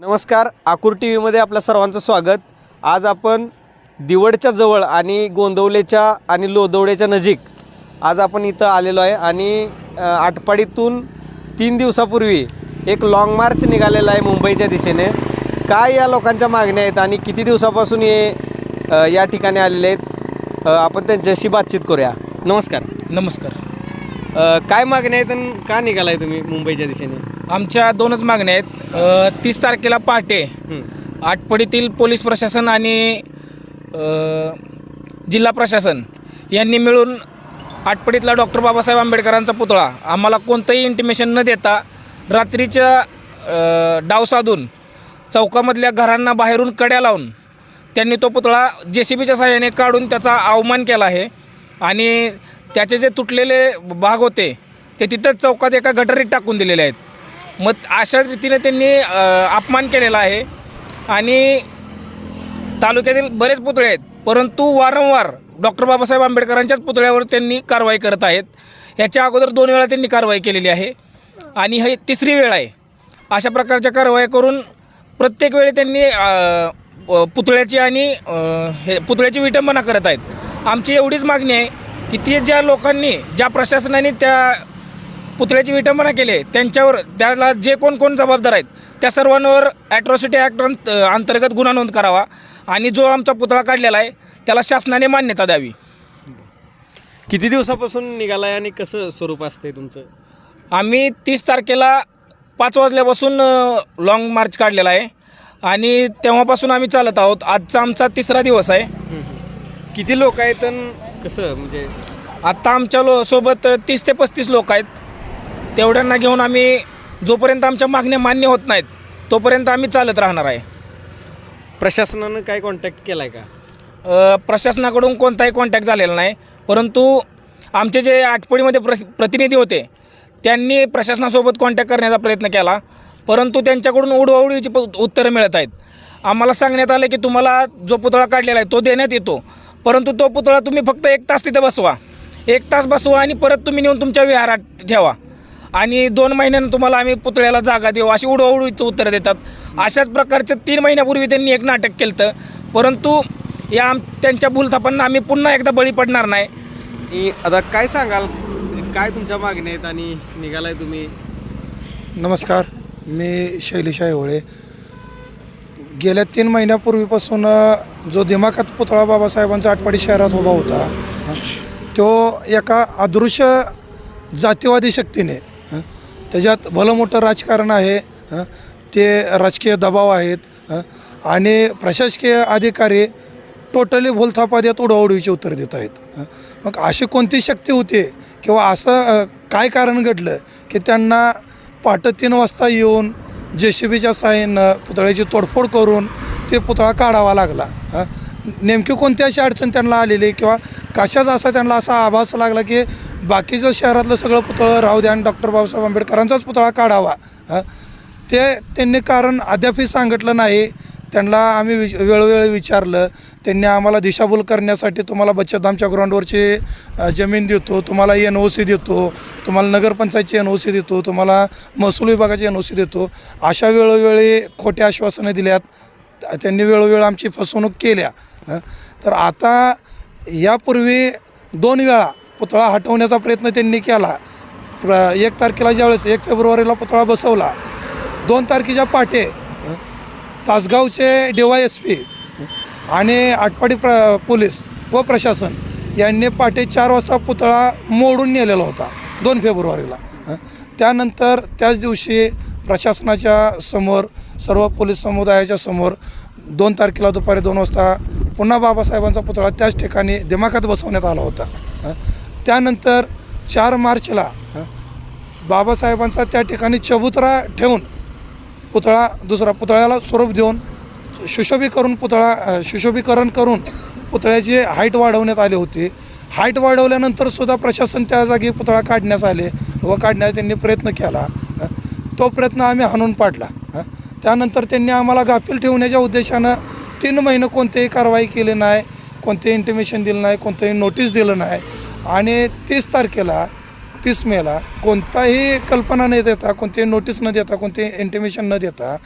नमस्कार आकूर टी व्हीमध्ये आपल्या सर्वांचं स्वागत. आज आपण दिवडच्या जवळ आणि गोंदवलेच्या आणि लोदवड्याच्या नजीक आज आपण इथं आलेलो आहे आणि आटपाडीतून तीन दिवसापूर्वी एक लाँग मार्च निघालेला आहे मुंबईच्या दिशेने. काय या लोकांच्या मागण्या आहेत आणि किती दिवसापासून हे या ठिकाणी आलेले आहेत? आपण त्यांच्याशी बातचीत करूया. नमस्कार. नमस्कार. काय मागण्या आहेत आणि का निघालाय तुम्ही मुंबईच्या दिशेने? आमच्या दोनच मागण्या आहेत. तीस तारखेला पहाटे. आटपडीतील पोलीस प्रशासन आणि जिल्हा प्रशासन यांनी मिळून आटपडीतला डॉक्टर बाबासाहेब आंबेडकरांचा पुतळा आम्हाला कोणतंही इंटिमेशन न देता रात्रीच्या डाव साधून चौकामधल्या घरांना बाहेरून कड्या लावून त्यांनी तो पुतळा जे सी बीच्या सहाय्याने काढून त्याचा अवमान केला आहे. आणि त्याचे जे तुटलेले भाग होते ते तिथंच चौकात एका गटारीत टाकून दिलेले आहेत. मग अशा रीतीने त्यांनी अपमान केलेला आहे. आणि तालुक्यातील बरेच पुतळे आहेत परंतु वारंवार डॉक्टर बाबासाहेब आंबेडकरांच्याच पुतळ्यावर त्यांनी कारवाई करत आहेत. याच्या अगोदर दोन वेळा त्यांनी कारवाई केलेली आहे आणि हे तिसरी वेळ आहे. अशा प्रकारच्या कारवाई करून प्रत्येक वेळी त्यांनी पुतळ्याची आणि हे पुतळ्याची विटंबना करत आहेत. आमची एवढीच मागणी आहे की ती ज्या लोकांनी ज्या प्रशासनाने त्या पुतळ्याची विटंबना केली. आहे, त्यांच्यावर त्याला जे कोण कोण जबाबदार आहेत त्या सर्वांवर ॲट्रॉसिटी ॲक्ट अंत अंतर्गत गुन्हा नोंद करावा आणि जो आमचा पुतळा काढलेला आहे त्याला शासनाने मान्यता द्यावी. किती दिवसापासून निघालाय आणि कसं स्वरूप असते तुमचं? आम्ही तीस तारखेला पाच वाजल्यापासून लाँग मार्च काढलेला आहे. आणि तेव्हापासून आम्ही चालत आहोत. आजचा आमचा तिसरा दिवस आहे. किती लोक आहेत कसं म्हणजे? आत्ता आमच्या लो सोबत तीस ते पस्तीस लोक आहेत. तेवढ्यांना घेऊन आम्ही जोपर्यंत आमच्या मागण्या मान्य होत नाहीत तोपर्यंत आम्ही चालत राहणार आहे. प्रशासनानं काय कॉन्टॅक्ट केलाय का? अ, प्रशासनाकडून कोणताही कॉन्टॅक्ट झालेला नाही. परंतु आमचे जे आटपडीमध्ये प्र प्रतिनिधी होते त्यांनी प्रशासनासोबत कॉन्टॅक्ट करण्याचा प्रयत्न केला. परंतु त्यांच्याकडून उडवाउडीची प उत्तरं मिळत आहेत. आम्हाला सांगण्यात आलं की तुम्हाला जो पुतळा काढलेला आहे तो देण्यात येतो. परंतु तो पुतळा तुम्ही फक्त एक तास तिथे बसवा. एक तास बसवा आणि परत तुम्ही नेऊन तुमच्या विहारात ठेवा. आणि दोन महिन्यानं तुम्हाला आम्ही पुतळ्याला जागा देऊ अशी उडवाउडीचं उत्तर देतात. अशाच प्रकारचं तीन महिन्यापूर्वी त्यांनी एक नाटक केलं परंतु या आम त्यांच्या भूलथापांना आम्ही पुन्हा एकदा बळी पडणार नाही. आता काय सांगाल? काय तुमच्या मागण्या आहेत आणि निघालाय तुम्ही? नमस्कार मी शैलेश आयहोळे गेल्या तीन महिन्यापूर्वीपासून जो दिमाखात पुतळा बाबासाहेबांचा आटपाडी शहरात उभा होता हं, तो एका अदृश्य जातीवादी शक्तीने हं, त्याच्यात भलं मोठं राजकारण आहे हं, ते राजकीय दबाव आहेत हं, आणि प्रशासकीय अधिकारी टोटली भोलथापा देत उडवाउडीची उत्तर देत आहेत मग अशी कोणती शक्ती होती किंवा असं काय कारण घडलं की त्यांना पहाटे तीन वाजता येऊन जे सी बीच्या साह्यानं पुतळ्याची तोडफोड करून ते पुतळा काढावा लागला नेमकी कोणती अशी अडचण त्यांना आलेली किंवा कशाच असा त्यांना असा आभास लागला की बाकीचं शहरातलं सगळं पुतळं राहू द्या आणि डॉक्टर बाबासाहेब आंबेडकरांचाच पुतळा काढावा ते त्यांनी कारण अद्यापही सांगितलं नाही. त्यांना आम्ही वि वेळोवेळी विचारलं त्यांनी आम्हाला दिशाभूल करण्यासाठी तुम्हाला बचत आमच्या ग्राउंडवरची जमीन देतो तुम्हाला एन ओ सी देतो तुम्हाला नगरपंचायतची एन ओ सी देतो तुम्हाला महसूल विभागाची एन ओ सी देतो. अशा वेळोवेळी खोट्या आश्वासनं दिल्यात. त्यांनी वेळोवेळी आमची फसवणूक केल्या. तर आता यापूर्वी दोन वेळा पुतळा हटवण्याचा प्रयत्न त्यांनी केला. प्र एक तारखेला ज्यावेळेस एक फेब्रुवारीला पुतळा बसवला. दोन तारखेच्या पाटे तासगावचे डी वाय एस पी आणि आटपाडी प्र पोलीस व प्रशासन यांनी पाटे चार वाजता पुतळा मोडून नेलेला होता दोन फेब्रुवारीला हं. त्यानंतर त्याच दिवशी प्रशासनाच्या समोर सर्व पोलीस समुदायाच्या समोर दोन तारखेला दुपारी दोन वाजता पुन्हा बाबासाहेबांचा पुतळा त्याच ठिकाणी दिमाखात बसवण्यात आला होता. त्यानंतर चार मार्चला बाबासाहेबांचा त्या ठिकाणी चबुतरा ठेवून पुतळा दुसरा पुतळ्याला स्वरूप देऊन सुशोभीकरण पुतळा सुशोभीकरण करून पुतळ्याची हाईट वाढवण्यात आली होती. हाईट वाढवल्यानंतर सुद्धा प्रशासन त्या जागी पुतळा काढण्यास आले व काढण्याचा त्यांनी प्रयत्न केला. तो प्रयत्न आम्ही हाणून पाडला. त्यानंतर त्यांनी आम्हाला गाफील ठेवण्याच्या उद्देशानं तीन महिने कोणतीही कारवाई केली नाही कोणतेही इंटिमेशन दिलं नाही कोणतंही नोटीस दिलं नाही. आणि तीस तारखेला तीस मेला कोणताही कल्पना न देता कोणतीही नोटीस न देता कोणतेही इंटिमेशन न देता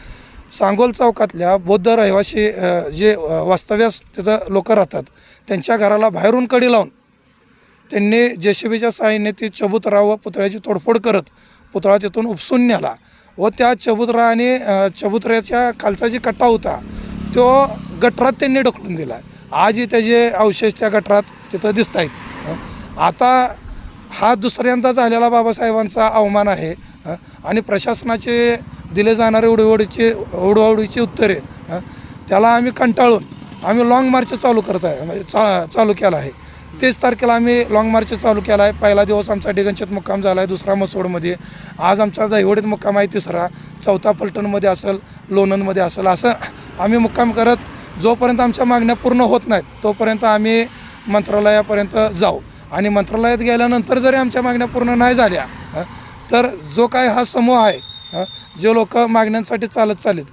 सांगोल चौकातल्या बौद्ध रहिवासी जे वास्तव्यास तिथं लोक राहतात त्यांच्या घराला बाहेरून कडी लावून त्यांनी जे सी बीच्या साहाय्याने ती चबुतरा व पुतळ्याची तोडफोड करत पुतळा तिथून उपसून नेला व त्या चबुतरा आणि चबुतऱ्याच्या खालचा जी कट्टा होता तो गटरात त्यांनी ढकलून दिला आजही त्याचे अवशेष त्या गटरात तिथं दिसत आहेत आता हा दुसऱ्यांदा झालेला बाबासाहेबांचा अवमान आहे हं. आणि प्रशासनाचे दिले जाणारे उडवडीचे उडवडीची उत्तरे हं, त्याला आम्ही कंटाळून आम्ही लाँग मार्च चालू करत आहे म्हणजे चा चालू केला आहे. तेच तारखेला आम्ही लाँग मार्च चालू केला आहे. पहिला दिवस आमचा डिगंचेत मुक्काम झाला आहे दुसरा मसोडमध्ये. आज आमचा दहिवडीत मुक्काम आहे तिसरा. चौथा पलटणमध्ये असेल लोणंदमध्ये असेल असं आम्ही मुक्काम करत जोपर्यंत आमच्या मागण्या पूर्ण होत नाहीत तोपर्यंत आम्ही मंत्रालयापर्यंत जाऊ. आणि मंत्रालयात गेल्यानंतर जरी आमच्या मागण्या पूर्ण नाही झाल्या हं, तर जो काय हा समूह आहे हं, जे लोक मागण्यांसाठी चालत चालेत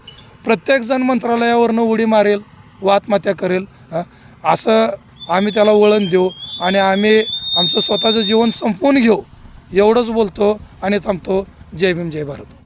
प्रत्येकजण मंत्रालयावरनं उडी मारेल व आत्महत्या करेल हं, असं आम्ही त्याला वळण देऊ आणि आम्ही आमचं स्वतःचं जीवन संपवून घेऊ एवढंच बोलतो आणि थांबतो. जय भीम जय भारत.